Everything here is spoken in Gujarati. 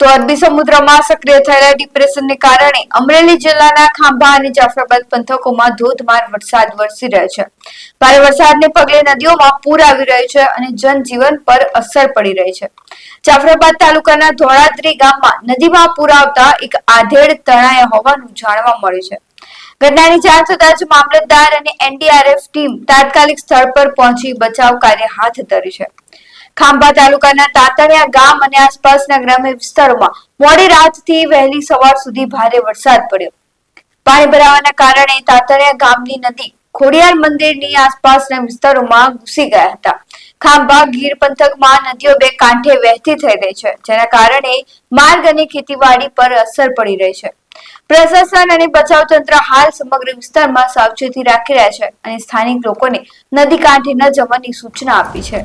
તો અરબી સમુદ્રમાં સક્રિય થયેલા ડિપ્રેશનને કારણે અમરેલી જિલ્લાના ખાંભા અને જાફરાબાદ પંથકોમાં ધોધમાર વરસાદ વરસી રહ્યો છે. ભારે વરસાદને પગલે નદીઓમાં પૂર આવી રહ્યું છે અને જનજીવન પર અસર પડી રહી છે. જાફરાબાદ તાલુકાના ધોળાદ્રી ગામમાં નદીમાં પૂર આવતા એક આધેડ તણાયા હોવાનું જાણવા મળ્યું છે. ઘટનાની જાણ થતાં જ મામલતદાર અને એનડીઆરએફ ટીમ તાત્કાલિક સ્થળ પર પહોંચી બચાવ કાર્ય હાથ ધર્યું છે. ખાંભા તાલુકાના તાતણિયા ગામ અને આસપાસના ગ્રામ્ય વિસ્તારોમાં મોડી રાતથી વહેલી સવાર સુધી ભારે વરસાદ પડ્યો. પાણી ભરાવાના કારણે તાતણિયા ગામની નદી ખોડિયાર મંદિરની આસપાસના વિસ્તારોમાં ઘૂસી ગયા હતા. ખાંભા ગીર પંથકમાં નદીઓ બે કાંઠે વહેતી થઈ રહી છે, જેના કારણે માર્ગ અને ખેતીવાડી પર અસર પડી રહી છે. પ્રશાસન અને બચાવ તંત્ર હાલ સમગ્ર વિસ્તારમાં સાવચેતી રાખી રહ્યા છે અને સ્થાનિક લોકોને નદી કાંઠે ન જવાની સૂચના આપી છે.